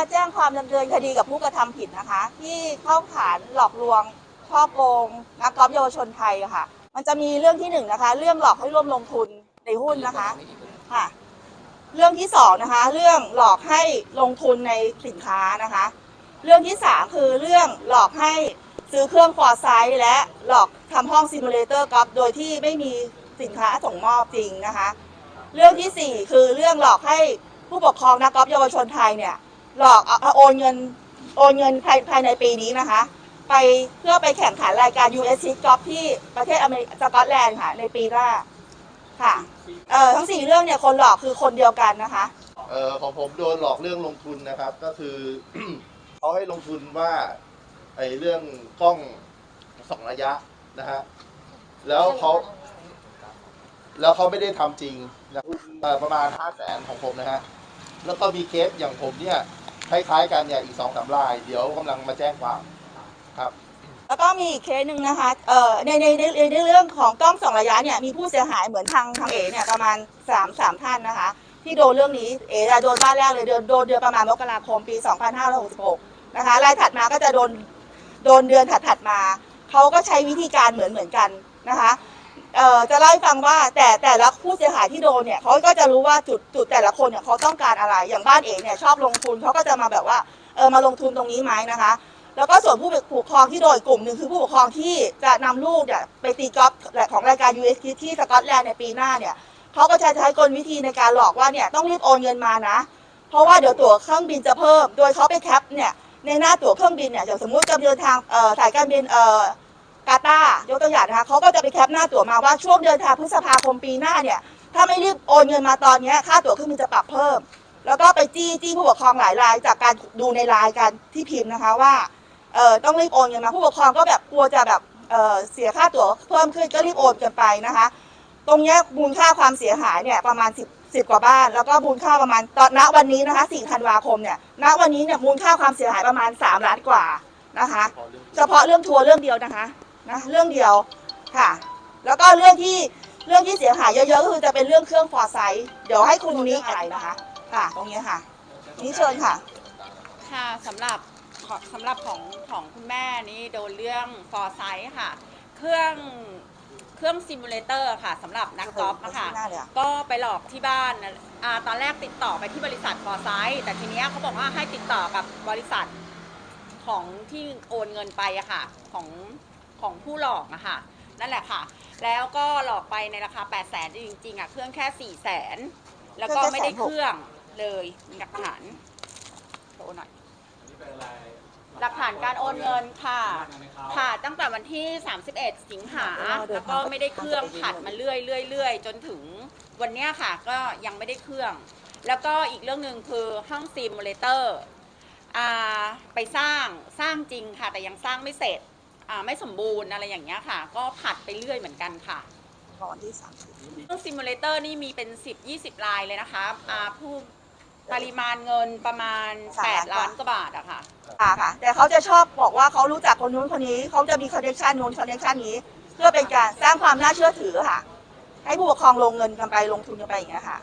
มาแจ้งความดำเนินคดีกับผู้กระทำผิดนะคะ ที่เข้าขานหลอกลวงช่อโกงนักกอล์ฟเยาวชนไทยค่ะ มันจะมีเรื่องที่หนึ่งนะคะ เรื่องหลอกให้ร่วมลงทุนในหุ้นนะคะค่ะ เรื่องที่สองนะคะ เรื่องหลอกให้ลงทุนในสินค้านะคะ เรื่องที่สามคือเรื่องหลอกให้ซื้อเครื่องฟอร์ไซต์และหลอกทำห้องซิมูเลเตอร์กอล์ฟโดยที่ไม่มีสินค้าส่งมอบจริงนะคะ เรื่องที่สี่คือเรื่องหลอกให้ผู้ปกครองนักกอล์ฟเยาวชนไทยเนี่ย หลอกเอาเอาโอนเงินโอนเงินภายภายในปีนี้นะคะ ไปเพื่อไปแข่งขันรายการ US c Golf ที่ประเทศอเมริกาสกอตแลนด์ค่ะ ในปีหน้าค่ะเอ่อทั้งสี่เรื่องเนี่ยคนหลอกคือคนเดียวกันนะคะ เออของผมโดนหลอกเรื่องลงทุนนะครับ ก็คือ เขาให้ลงทุนว่าไอ้เรื่องกล้องสองระยะนะฮะแล้วเขาแล้วเขาไม่ได้ทำจริงนะเอ่อประมาณห้าแสนของผมนะฮะแล้วก็มีเคสอย่างผมเนี่ย คล้ายๆกันเนี่ยอีกสองสามราย เดี๋ยวกำลังมาแจ้งความครับ แล้วก็มีอีกเคสหนึ่งนะคะ เอ่อในในในในเรื่องของกล้องสองระยะเนี่ยมีผู้เสียหายเหมือนทางทางเอเนี่ยประมาณสามสามท่านนะคะ ที่โดนเรื่องนี้เอจะโดนบ้านแรกเลยเดือนโดนเดือนประมาณมกราคมปี 2566 นะคะรายถัดมาก็จะโดนโดนเดือนถัดถัดมา เขาก็ใช้วิธีการเหมือนเหมือนกันนะคะ เอ่อจะเล่าให้ฟังว่าแต่แต่ละผู้เสียหายที่โดนเนี่ยเขาก็จะรู้ว่าจุดจุดแต่ละคนเนี่ยเขาต้องการอะไรอย่างบ้านเอกเนี่ยชอบลงทุนเขาก็จะมาแบบว่าเออมาลงทุนตรงนี้ไหมนะคะ แล้วก็ส่วนผู้ปกครองที่โดนกลุ่มหนึ่งคือผู้ปกครองที่จะนำลูกเนี่ยไปตีกอล์ฟของรายการ US ที่สกอตแลนด์ในปีหน้าเนี่ยเขาก็จะใช้กลวิธีในการหลอกว่าเนี่ยต้องรีบโอนเงินมานะ เพราะว่าเดี๋ยวตั๋วเครื่องบินจะเพิ่ม โดยเขาไปแคปเนี่ยในหน้าตั๋วเครื่องบินเนี่ยอย่างสมมติจะเดินทางเอ่อสายการบินเอ่อ กาตาร์ยกตัวอย่างนะคะเขาก็จะไปแคปหน้าตั๋วมาว่าช่วงเดินทาพฤษภาคมปีหน้าเนี่ย ถ้าไม่รีบโอนเงินมาตอนนี้ค่าตั๋วเครื่องบินจะปรับเพิ่ม แล้วก็ไปจี้จี้ผู้ปกครองหลายราย จากการดูในไลน์กันที่พิมพ์นะคะว่าเออต้องรีบโอนเงินมาผู้ปกครองก็แบบกลัวจะแบบเออเสียค่าตั๋วเพิ่มขึ้นก็รีบโอนกันไปนะคะ ตรงนี้มูลค่าความเสียหายเนี่ยประมาณ 10 10กว่าบ้านแล้วก็มูลค่าประมาณตอนณวันนี้นะคะ4ธันวาคมเนี่ยณวันนี้เนี่ยมูลค่าความเสียหายประมาณ3ล้านกว่านะคะ เฉพาะเรื่องทัวร์เรื่องเดียวนะคะ นะเรื่องเดียวค่ะ แล้วก็เรื่องที่เรื่องที่เสียหายเยอะๆก็คือจะเป็นเรื่องเครื่องฟอร์ไซต์เดี๋ยวให้คุณนี้อะไรนะคะ ค่ะ ตรงนี้ค่ะนี่เชิญค่ะ ค่ะสำหรับขอสำหรับของของคุณแม่นี่โดนเรื่องฟอร์ไซส์ค่ะ เครื่องเครื่องซิมูเลเตอร์ค่ะสำหรับนักกอล์ฟนะคะหน้าเลยอะ ก็ไปหลอกที่บ้านนะอ่าตอนแรกติดต่อไปที่บริษัทฟอร์ไซส์แต่ทีเนี้ยเขาบอกว่าให้ติดต่อกับบริษัทของที่โอนเงินไปอะค่ะ ของ ของผู้หลอกอะค่ะ นั่นแหละค่ะ แล้วก็หลอกไปในราคา 8 0 0แสนจริงๆอะเครื่องแค่ 4 0 0แสนแล้วก็ไม่ได้เครื่องเลยมีหลักฐานโชว์หน่อยหลักฐานการโอนเงินค่ะ ค่ะตั้งแต่วันที่ 31 สิงหาแล้วก็ไม่ได้เครื่องผัดมาเรื่อยเรื่อยเรื่อยจนถึงวันเนี้ยค่ะก็ยังไม่ได้เครื่อง แล้วก็อีกเรื่องหนึ่งคือห้องซิมูเลเตอร์อ่าไปสร้างสร้างจริงค่ะ แต่ยังสร้างไม่เสร็จ อ่าไม่สมบูรณ์อะไรอย่างเงี้ยค่ะ ก็ผัดไปเรื่อยเหมือนกันค่ะก่อนที่สามสิบเรื่องซิมูเลเตอร์นี่มีเป็น 10 20 ลายเลยนะคะอ่าผู้ปริมาณเงินประมาณ 8 ล้านกว่าบาทอะค่ะ ค่ะค่ะ แต่เขาจะชอบบอกว่าเขารู้จักคนนู้นคนนี้เขาจะมีคอนเนคชันนู้นคอนเนคชันนี้ เพื่อเป็นการสร้างความน่าเชื่อถือค่ะ ให้ผู้ปกครองลงเงินกันไปลงทุนกันไปอย่างเงี้ยค่ะ